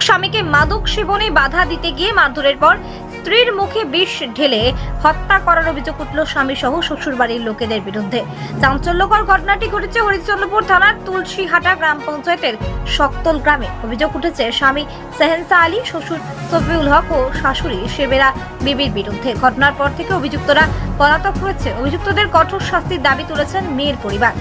স্বামীকে মাদক সেবনে বাধা দিতে গিয়ে মারধরের পর স্ত্রীর মুখে বিষ ঢেলে হত্যা করার অভিযোগ উঠল স্বামী সহ শ্বশুরবাড়ির লোকেদের বিরুদ্ধে। চাঞ্চল্যকর ঘটনাটি ঘটেছে হরিশ্চন্দ্রপুর থানার তুলসীহাটা গ্রাম পঞ্চায়েতের সকতল গ্রামে। অভিযোগ উঠেছে, স্বামী সেহেন্সা আলী, শ্বশুর সফিউল হক ও শাশুড়ি সেবেরা বিবির বিরুদ্ধে। ঘটনার পর থেকে অভিযুক্তরা পলাতক হয়েছে। অভিযুক্তদের কঠোর শাস্তির দাবি তুলেছেন মেয়ের পরিবার।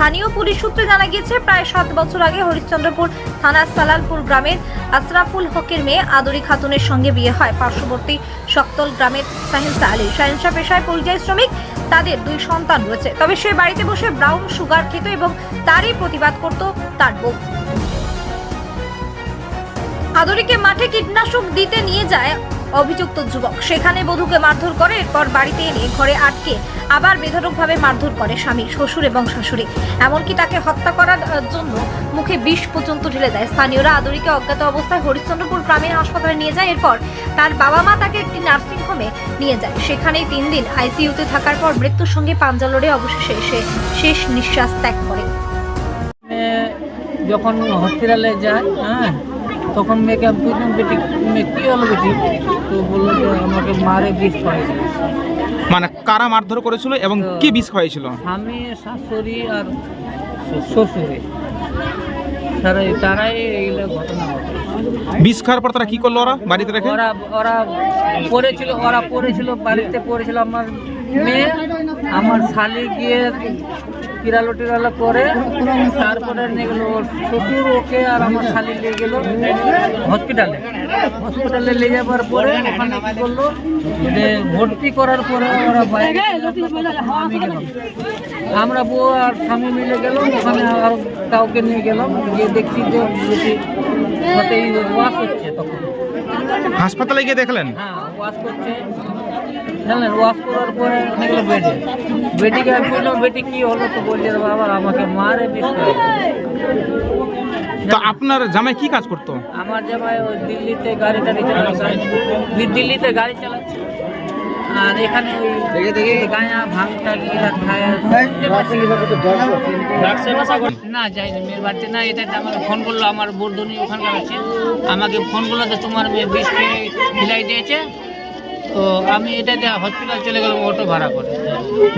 স্থানীয় পুলিশ সূত্রে জানা গিয়েছে, প্রায় সাত বছর আগে হরিশ্চন্দ্রপুর থানার সালালপুর গ্রামের আশরাফুল হকের মেয়ে আদরি খাতুনের সঙ্গে বিয়ে হয়। পার্শ্ববর্তী সকতল গ্রামের সাহেন্সা আলী। সাহেন্সা পেশায় পরিযায়ী শ্রমিক, তাদের দুই সন্তান রয়েছে। তবে সে বাড়িতে বসে ব্রাউন সুগার খেত এবং তারই প্রতিবাদ করত তার বউ। আদরিকে মাঠে কীটনাশক দিতে নিয়ে যায় অভিযুক্ত যুবক। সেখানে বধূকে মারধর করে, এরপর বাড়িতে এনে ঘরে আটকে আবার বেধড়কভাবে মারধর করে স্বামী, শ্বশুর এবং শাশুড়ি। এমনকি তাকে হত্যা করার জন্য মুখে বিষ পর্যন্ত ঢেলে দেয়। স্থানীয়রা আদরিকে অজ্ঞাত অবস্থায় হরিশ্চন্দ্রপুর গ্রামীণ হাসপাতালে নিয়ে যায়। এরপর তার বাবা মা তাকে একটি নার্সিং হোমে নিয়ে যায়। সেখানেই তিন দিন আইসিইউতে থাকার পর মৃত্যুর সঙ্গে পাঞ্জা লড়ে অবশেষে সে শেষ নিঃশ্বাস ত্যাগ করে। যখন হসপিটালে যায় হ্যাঁ তখন মেয়েকে আমি বুঝলাম বেটি মেয়ে কী হলো বেটি? তো বলল যে আমাকে মারে বিষ করে মানে কারা মারধর করেছিল এবং কি বিষ খাইয়েছিল স্বামী শাশুড়ি আর শ্বশুরে তারাই তারাই এইগুলো ঘটনা ঘটে বিষ খাওয়ার পর তারা কি করল ওরা বাড়িতে রেখে? ওরা ওরা পড়েছিল ওরা পড়েছিল বাড়িতে পড়েছিল আমার মেয়ে আমার শালি গিয়ে কিরালো টিরালো করে তারপরে নিয়ে গেলো ওর শ্বশুর ওকে আর আমার শালি নিয়ে গেলো হসপিটালে হসপিটালে নিয়ে যাবার পরে ওখানে কি করল যে ভর্তি করার পরে ওরা বাইরে আমি গেলাম। আমরা বউ আর স্বামী মিলে গেলাম ওখানে আর কাউকে নিয়ে গেলাম। গিয়ে দেখছি যে বেশি ওয়াশ হচ্ছে তখন। হাসপাতালে গিয়ে দেখলেন? হ্যাঁ ওয়াশ করছে। জানলেন ওয়াশ করার পরে নিয়ে বেডে বেটিকে আমি বললাম বেটি কি হলো? তো বলছে বাবা আমাকে মারে বিষ করে তো আপনার জামাই কি কাজ করতো? আমার জামাই ওই দিল্লিতে গাড়ি টাড়ি চালাচ্ছে দিল্লিতে গাড়ি চালাচ্ছে। আর এখানে ওই গাঁয়া ভাঙটা গিরা খায়। না যাইনি মেয়ের বাড়িতে না এটা আমাকে ফোন করল আমার বর্ধনী ওখানকার আছে। আমাকে ফোন করল যে তোমার মেয়ে বিষকে দিয়েছে। তো আমি এটা দিয়ে হসপিটাল চলে গেলাম অটো ভাড়া করে।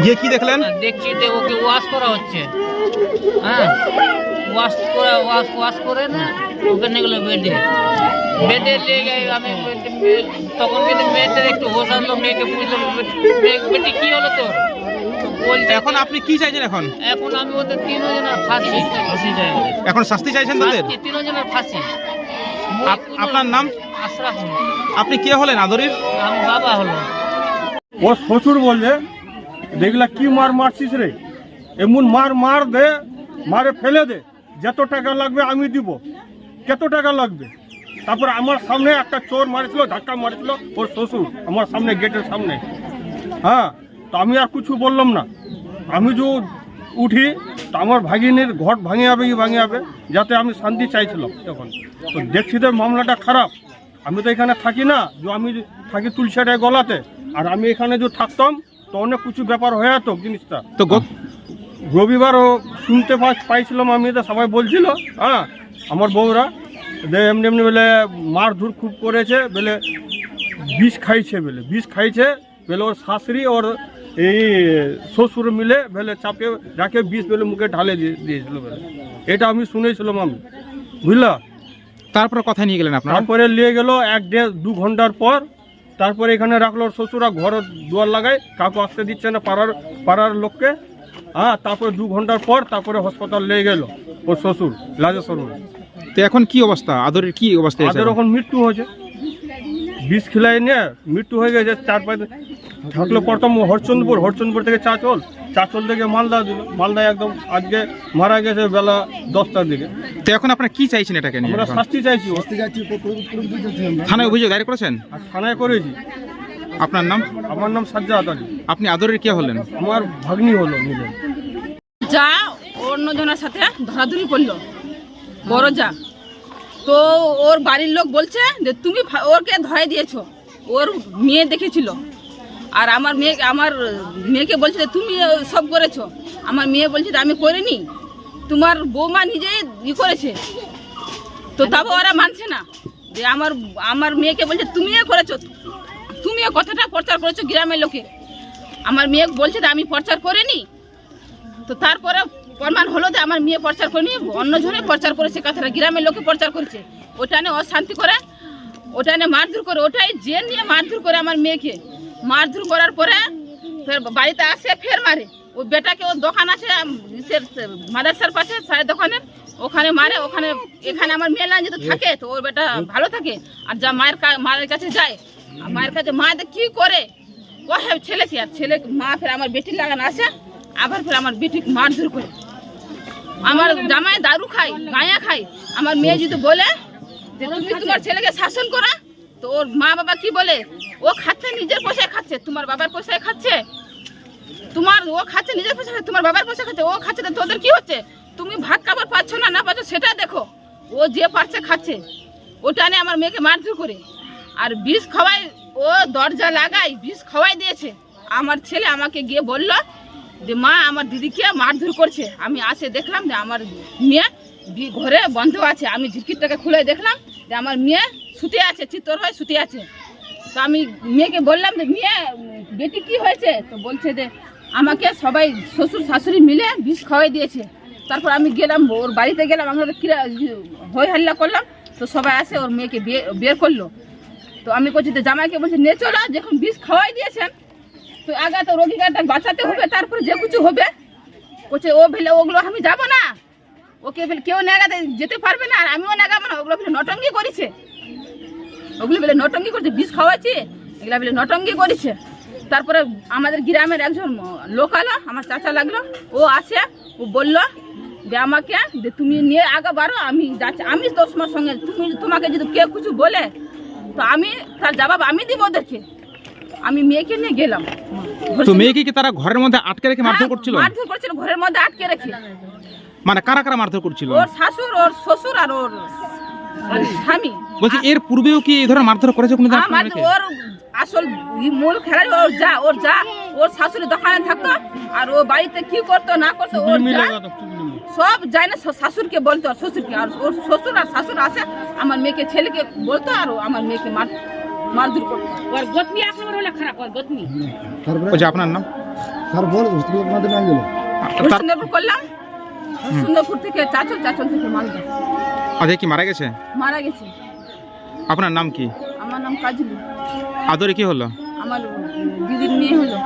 গিয়ে কি দেখলেন? দেখছি যে ওকে ওয়াশ করা হচ্ছে। হ্যাঁ ওয়াশ করে ওয়াশ ওয়াশ করে না ওকে নিয়ে গেলো বেডে বেডে নিয়ে গিয়ে আমি তখন কিন্তু মেয়েটার একটু হোশ আসলো মেয়েকে বুঝলো বেটি কি হলো তোর? এখন আপনি কি চাইছেন এখন? এখন আমি ওদের তিনজনের ফাঁসি ফাঁসি চাই এখন শাস্তি চাইছেন তাদের? তিনজনের ফাঁসি। আপ- আপনার নাম। আপনি কে হলেন আদরির? আমি বাবা হলো ও শ্বশুর বললে দেখলা কি মার মারছিস রে? এমন মার মার দে মারে ফেলে দে। যত টাকা লাগবে আমি দিব। কত টাকা লাগবে? তারপর আমার সামনে একটা চোর মারিছিল ধাক্কা মারিছিল ওর শ্বশুর আমার সামনে গেটের সামনে। হ্যাঁ তো আমি আর কিছু বললাম না। আমি যে উঠি তো আমার ভাগিনীর ঘট ভাঙে যাবে কি ভাঙে যাবে যাতে আমি শান্তি চাইছিলাম তখন। তো দেখছি তো মামলাটা খারাপ। আমি তো এখানে থাকি না যে আমি থাকি তুলসাটায় গলাতে। আর আমি এখানে যে থাকতাম তো অনেক কিছু ব্যাপার হয়ে যেত জিনিসটা। তো রবিবারও শুনতে পাইছিলাম আমি তো সবাই বলছিল হ্যাঁ আমার বউরা এমনি এমনি বলে মারধর খুব করেছে বলে বিষ খাইছে বলে। বিষ খাইছে বলে ওর শাশুড়ি ওর এই শ্বশুর মিলে বলে চাপে রাখে বিষ বলে মুখে ঢালে দিয়ে- দিয়েছিল বলে। এটা আমি শুনেছিলাম আমি। বুঝলা? তারপরে কথা নিয়ে গেলেন আপনার? তারপরে নিয়ে গেল এক দেড় দু ঘণ্টার পর তারপরে এখানে রাখল শ্বশুরা ঘর দুয়ার লাগায় কাউকে আসতে দিচ্ছে না পাড়ার পাড়ার লোককে। হ্যাঁ তারপরে দু ঘণ্টার পর তারপরে হাসপাতাল নিয়ে গেল ওর শ্বশুর লাজেশ্বর তো এখন কি অবস্থা? আদরের কি অবস্থা আদর এখন মৃত্যু হয়েছে। বিষ খেলায় নিয়ে মৃত্যু হয়ে গেছে চার পাঁচ থাকলে প্রথম হরচন্দপুর হরচন্দপুর থেকে চাচল। চাচল থেকে মালদা দিল। মালদা একদম আজকে মারা গেছে বেলা দশটার দিকে। তো এখন আপনারা কি চাইছেন এটাকে নিয়ে? আমরা শাস্তি চাইছি। থানায় অভিযোগ দায়ের করেছেন? আর থানায় করেছি। আপনার নাম? আমার নাম সাজ্জাদ আলী। আপনি আদরের কে হলেন? আমার ভাগ্নি হলো যা অন্যজনের সাথে ধরাধরি করল। বড় যা। তো ওর বাড়ির লোক বলছে যে, তুমি ওরকে ধরাই দিয়েছ। ওর মেয়ে দেখেছিল। আর আমার মেয়ে, আমার মেয়েকে বলছে যে, তুমি সব করেছ। আমার মেয়ে বলছে যে, আমি করিনি। তোমার বৌমা নিজেই ই করেছে। তো তাও ওরা মানছে না। যে আমার আমার মেয়েকে বলছে, তুমিও করেছ। তুমিও কথাটা প্রচার করেছ গ্রামের লোকে? আমার মেয়ে বলছে যে, আমি প্রচার করিনি। তো তারপরে প্রমাণ হলো যে আমার মেয়ে প্রচার করেনি অন্যজনে প্রচার করেছে কথাটা গ্রামের লোকে প্রচার করেছে। ওটা নিয়ে অশান্তি করে ওটা নিয়ে মারধর করে ওটাই যে নিয়ে মারধর করে আমার মেয়েকে। মারধর করার পরে ফের বাড়িতে আসে ফের মারে। ও বেটাকে ওর দোকান আছে মাদ্রাসার পাশে সাহেব দোকানের ওখানে মারে ওখানে এখানে আমার মেয়ে লাইন যদি থাকে তো ওর বেটা ভালো থাকে আর যা মায়ের মায়ের কাছে যায়। আর মায়ের কাছে মা কি করে? কহে ছেলেকে আর ছেলে মা ফের আমার বেটির লাগান আসে আবার ফের আমার বেটি মারধর করে। আমার জামাই দারু খাই গাঁয়া খাই আমার মেয়ে যদি বলে যে তুমি তোমার ছেলেকে শাসন করা তো ওর মা বাবা কি বলে? ও খাচ্ছে নিজের পয়সায় খাচ্ছে তোমার বাবার পয়সায় খাচ্ছে? তোমার ও খাচ্ছে নিজের পয়সা খাচ্ছে, তোমার বাবার পয়সা খাচ্ছে ও খাচ্ছে তোদের কি হচ্ছে? তুমি ভাত খাবার পাচ্ছ না না পাচ্ছ সেটা দেখো। ও যে পারছে খাচ্ছে। ওটা নিয়ে আমার মেয়েকে মারধর করে। আর বিষ খাওয়াই ও দরজা লাগাই বিষ খাওয়াই দিয়েছে। আমার ছেলে আমাকে গিয়ে বলল যে মা, আমার দিদিকে মারধর করছে। আমি আসে দেখলাম যে আমার মেয়ে ঘরে বন্ধ আছে। আমি ঝিকিরটাকে খুলে দেখলাম যে আমার মেয়ে শুতে আছে, চিত্তর হয়ে শুতে আছে। তো আমি মেয়েকে বললাম যে, মেয়ে, বেটি কি হয়েছে? তো বলছে যে, আমাকে সবাই শ্বশুর শাশুড়ি মিলে বিষ খাওয়াই দিয়েছে। তারপর আমি গেলাম, ওর বাড়িতে গেলাম, আমরা কিরা হই হাল্লা করলাম। তো সবাই আসে, ওর মেয়েকে বিয়ে- বের করল। তো আমি করছি যে, জামাইকে বলছি নিয়ে চলো, যখন বিষ খাওয়াই দিয়েছেন তো আগে তো রোগীকে বাঁচাতে হবে, তারপরে যে কিছু হবে। বলছে, ও ভেলে ওগুলো আমি যাব না। ওকে ভেলে কেউ নেগাতে যেতে পারবে না, আর আমিও নেগাবো না ওগুলো ভেলে নটঙ্গি করেছে। ওগুলো বলে, নটঙ্গি করেছে, বিষ খাওয়াচ্ছে? এগুলো বলে, নটঙ্গি করেছে। তারপরে আমাদের গ্রামের একজন লোক আলো, আমার চাচা লাগল, ও আসে, ও বলল যে আমাকে, যে তুমি নিয়ে আগে বারো, আমি যাচ্ছি, আমি তোমার সঙ্গে, তুমি তোমাকে যদি কেউ কিছু বলে, তো আমি তার জবাব আমি দিব ওদেরকে। আমি মেয়েকে নিয়ে গেলাম। তো মেয়েকে কি তারা ঘরের মধ্যে আটকে রেখে মারধর হ্যাঁ, করছিল? মারধর করছিল ঘরের মধ্যে আটকে রেখে। মানে কারা কারা মারধর করছিল? ওর শাশুড় ওর শ্বশুর আর ওর স্বামী। বলছি এর পূর্বেও কি এই ধরনের মারধর করেছে কোনো ওর আসল মূল খেলাড়ি ওর যা ওর যা ওর শাশুড়ি দোকানে থাকতো আর ও বাড়িতে কি করতো না করতো ওর যা সব যায় না শাশুড়কে বলতো আর শ্বশুরকে। আর ওর শ্বশুর আর শাশুড় আসে আমার মেয়েকে ছেলেকে বলতো আর আমার মেয়েকে মার মারধর করতো। ওর গতনি আসলে হলে খারাপ ওর গতনি। যে আপনার নাম? স্যার বল তুমি আপনাদের নাম গেল সুন্দরপুর করলাম। সুন্দরপুর থেকে চাচল চাচল থেকে মালদা আদে কি মারা গেছে? মারা গেছে। আপনার নাম কি? আমার নাম কাজলি। আদরে কি হলো? আমার দিদির মেয়ে হলো।